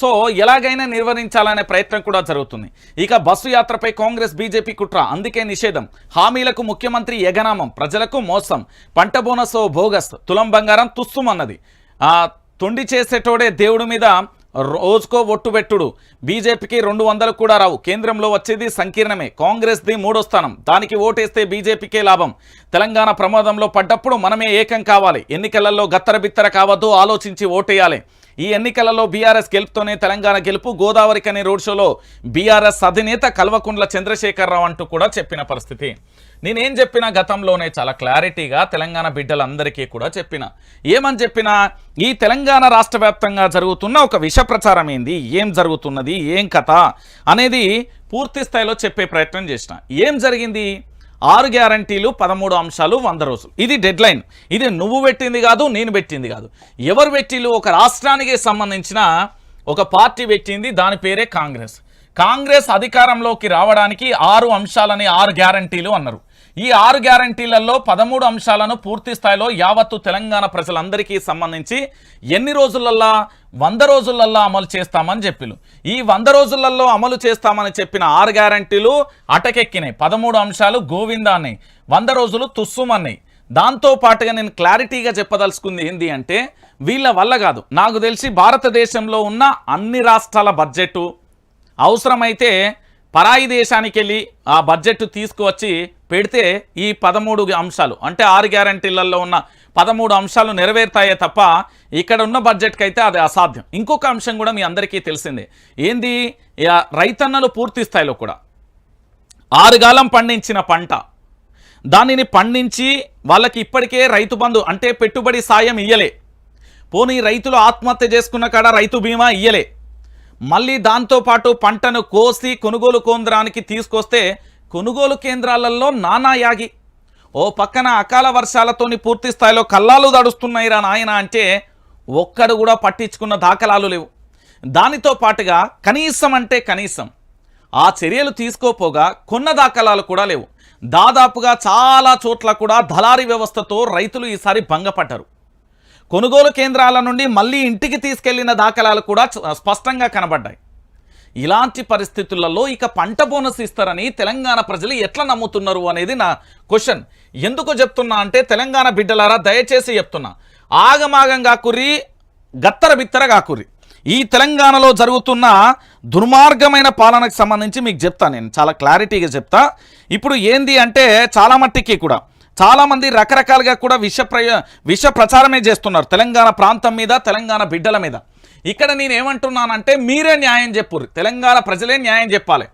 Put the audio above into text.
So ఎలాగైనా నిర్వహించాలనే ప్రయత్నం కూడా జరుగుతుంది. ఇక బస్సు యాత్రపై కాంగ్రెస్ బీజేపీ కుట్ర. అందుకే నిషేధం. హామీలకు ముఖ్యమంత్రి ఎగనామం. ప్రజలకు మోసం. పంట బోనస్ ఓ బోగస్. తులం బంగారం తుస్సుమన్నది. ఆ తొండి చేసేటోడే దేవుడి మీద రోజుకో ఒట్టు పెట్టుడు. బీజేపీకి రెండు వందలు కూడా రావు. కేంద్రంలో వచ్చేది సంకీర్ణమే. కాంగ్రెస్ది మూడో స్థానం. దానికి ఓటేస్తే బీజేపీకే లాభం. తెలంగాణ ప్రమాదంలో పడ్డప్పుడు మనమే ఏకం కావాలి. ఎన్నికలలో గత్తర బిత్తర కావద్దు. ఆలోచించి ఓటేయాలి. ఈ ఎన్నికలలో బీఆర్ఎస్ గెలుపుతోనే తెలంగాణ గెలుపు గోదావరి కనే రోడ్ షోలో బీఆర్ఎస్ అధినేత కల్వకుండ్ల చంద్రశేఖరరావు అంటూ కూడా చెప్పిన పరిస్థితి. నేనేం చెప్పిన గతంలోనే చాలా క్లారిటీగా తెలంగాణ బిడ్డలందరికీ కూడా చెప్పిన. ఏమని చెప్పినా ఈ తెలంగాణ రాష్ట్ర వ్యాప్తంగా జరుగుతున్న ఒక విష ప్రచారం ఏంది? ఏం జరుగుతున్నది? ఏం కథ? అనేది పూర్తి స్థాయిలో చెప్పే ప్రయత్నం చేసిన. ఏం జరిగింది? ఆరు గ్యారంటీలు పదమూడు అంశాలు వంద రోజులు. ఇది డెడ్ లైన్ ఇది నువ్వు పెట్టింది కాదు నేను పెట్టింది కాదు. ఎవరు పెట్టిలు ఒక రాష్ట్రానికి సంబంధించిన ఒక పార్టీ పెట్టింది దాని పేరే కాంగ్రెస్. కాంగ్రెస్ అధికారంలోకి రావడానికి ఆరు అంశాలని ఆరు గ్యారంటీలు అన్నారు. ఈ ఆరు గ్యారంటీలలో పదమూడు అంశాలను పూర్తి స్థాయిలో యావత్తు తెలంగాణ ప్రజలందరికీ సంబంధించి ఎన్ని రోజులల్లా వంద రోజులల్లా అమలు చేస్తామని చెప్పిలు. ఈ వంద రోజులలో అమలు చేస్తామని చెప్పిన ఆరు గ్యారంటీలు అటకెక్కినాయి. పదమూడు అంశాలు గోవిందాన్ని వంద రోజులు తుస్సుమన్నాయి దాంతో పాటుగా నేను క్లారిటీగా చెప్పదలుచుకుంది ఏంటి అంటే వీళ్ళ వల్ల కాదు. నాకు తెలిసి భారతదేశంలో ఉన్న అన్ని రాష్ట్రాల బడ్జెట్ అవసరమైతే పరాయి దేశానికి వెళ్ళి ఆ బడ్జెట్ తీసుకువచ్చి పెడితే ఈ పదమూడు అంశాలు అంటే ఆరు గ్యారంటీలలో ఉన్న పదమూడు అంశాలు నెరవేరుతాయే తప్ప ఇక్కడ ఉన్న బడ్జెట్కి అయితే అది అసాధ్యం. ఇంకొక అంశం కూడా మీ అందరికీ తెలిసిందే. ఏంది? ఇక రైతన్నలు పూర్తి స్థాయిలో కూడా ఆరుగాలం పండించిన పంట దానిని పండించి వాళ్ళకి ఇప్పటికే రైతు బంధు అంటే పెట్టుబడి సాయం ఇయ్యలే. పోనీ రైతులు ఆత్మహత్య చేసుకున్న కాడ రైతు బీమా ఇయ్యలే. మళ్ళీ దాంతోపాటు పంటను కోసి కొనుగోలు కేంద్రానికి తీసుకొస్తే కొనుగోలు కేంద్రాలలో నానా యాగి. ఓ పక్కన అకాల వర్షాలతోని పూర్తి స్థాయిలో కల్లాలు దడుస్తున్నాయిరా నాయన అంటే ఒక్కడు కూడా పట్టించుకున్న దాఖలాలు లేవు. దానితో పాటుగా కనీసం అంటే కనీసం ఆ చర్యలు తీసుకోపోగా కొన్న దాఖలాలు కూడా లేవు. దాదాపుగా చాలా చోట్ల కూడా దళారీ వ్యవస్థతో రైతులు ఈసారి భంగపడ్డారు. కొనుగోలు కేంద్రాల నుండి మళ్ళీ ఇంటికి తీసుకెళ్ళిన దాఖలాలు కూడా చ- స్పష్టంగా కనబడ్డాయి. ఇలాంటి పరిస్థితులలో ఇక పంట బోనస్ ఇస్తారని తెలంగాణ ప్రజలు ఎట్లా నమ్ముతున్నారు అనేది నా క్వశ్చన్. ఎందుకు చెప్తున్నా అంటే తెలంగాణ బిడ్డలారా దయచేసి చెప్తున్నా. ఆగమాగంగా కుర్రి గత్తర బిత్తర కాకుర్రి ఈ తెలంగాణలో జరుగుతున్న దుర్మార్గమైన పాలనకు సంబంధించి మీకు చెప్తా నేను. చాలా క్లారిటీగా చెప్తా. ఇప్పుడు ఏంది అంటే చాలా మట్టికి కూడా. చాలామంది రకరకాలుగా కూడా విష ప్రయ విష ప్రచారమే చేస్తున్నారు. తెలంగాణ ప్రాంతం మీద తెలంగాణ బిడ్డల మీద. ఇక్కడ నేనేమంటున్నానంటే మీరే న్యాయం చెప్పుర్రి తెలంగాణ ప్రజలే న్యాయం చెప్పాలి.